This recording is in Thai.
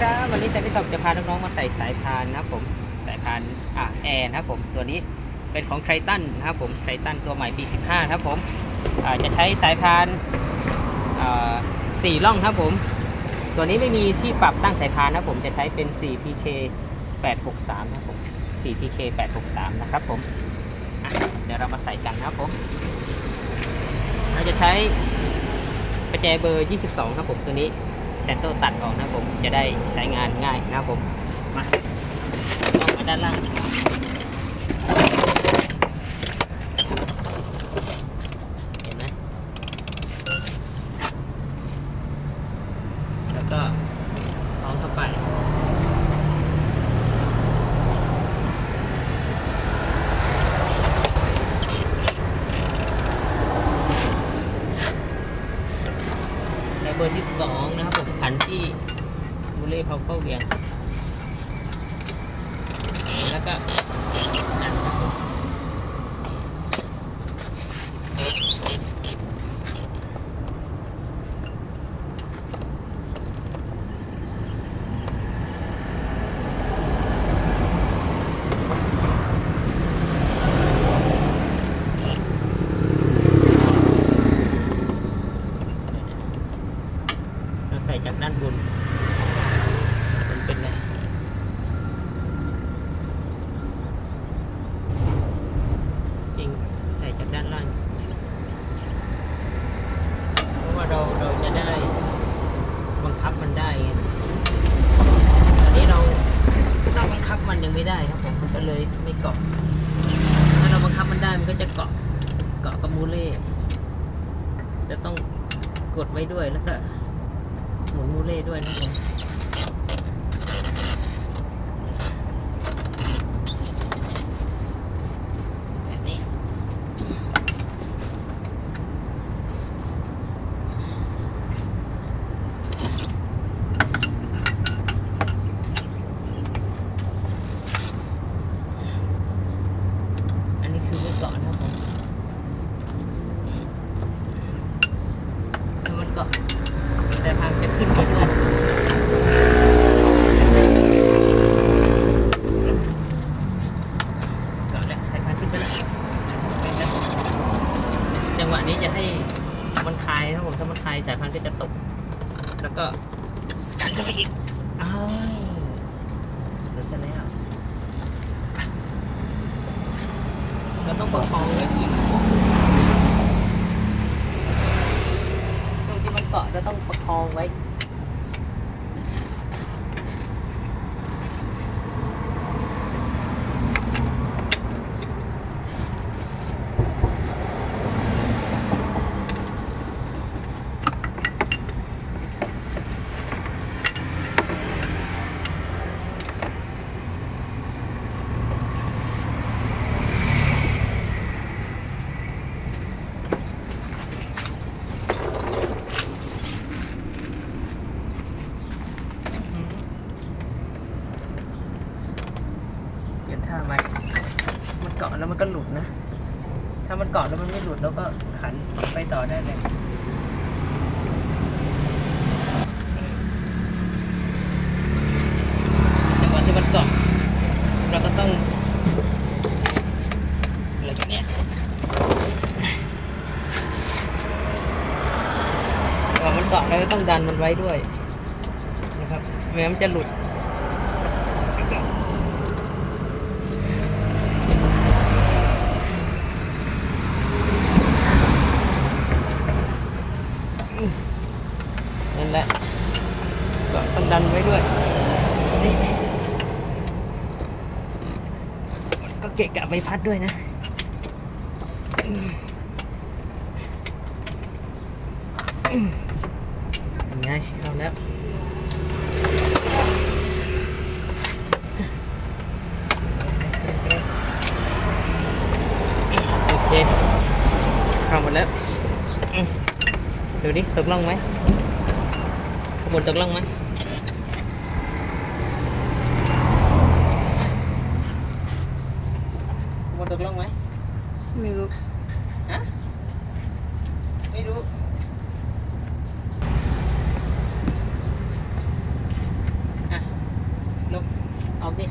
ครับวันนี้แซมมี่ท็อปจะพาน้องๆมาใส่สายพานนะครับผมสายพานอ่าแอร์นะครับผมตัวนี้เป็นของไททันนะครับผมไททันตัวใหม่ปี15นะครับผมอ่าจะใช้สายพานอ่าสี่ล่องครับผม ตัวนี้ไม่มีที่ปรับตั้งสายพานนะครับผมจะใช้เป็น 4 PK 863นะครับผม 4 PK 863นะครับผมเดี๋ยวเรามาใส่กันนะครับผมเราจะใช้ประแจเบอร์ 22 ครับผมตัวนี้ เซนเตอร์ตัดออกนะครับผมจะได้ใช้งานง่ายนะครับผมมาอองมาด้านล่าง เห็นไหมแล้วก็ลองเข้าไป ในเบอร์ 12 นะครับผมขันที่บุเล่เขาเข้าเวียงแล้วก็อัดครับผมเราใส่จากด้านบนมันเป็นไงจริงใส่จากด้านล่าง เพราะว่าเราเราจะได้บังคับมันได้ไงอันนี้เราเราบังคับมันยังไม่ได้ครับผมมันก็เลยไม่เกาะถ้าเราบังคับมันได้มันก็จะเกาะเกาะกับมูเล่จะต้องกดไว้ด้วยแล้วก็ หมูเล่ด้วยนะครับผมแบบนี้อัน แต่ทางจะขึ้นไปด้วยก่อนแล้วสายพานขึ้นไปแล้วจังหวะนี้จะให้มันคลายนะครับผมถ้ามันคลายสายพานก็จะตก แล้วก็ดันขึ้นไปอีกอ้าวหลุดซะแล้วเราต้องประคองไว้อีกช่วงที่มันเกาะเราต้องประคองไว้ เปลี่ยนท่าไหมมันเกาะแล้วมันก็หลุดนะ ถ้ามันเกาะแล้วมันไม่หลุดแล้วก็ขันไปต่อได้เลยจังหวะที่มันเกาะเราก็ต้องอะไรแบบนี้ยจังหวะมันเกาะเราก็ต้องดันมันไว้ด้วยนะครับไม่งั้นมันจะหลุด นั่นแหละก็ต้องดันไว้ด้วยนี่ก็เกะกะใบพัดด้วยนะยังไงเอาแล้วโอเคเข้าหมดแล้วอืมดูดิตกล่องไหม บนตกล่องไหมข้างบนตกล่องไหมไม่รู้ฮะไม่รู้อะเอาดิ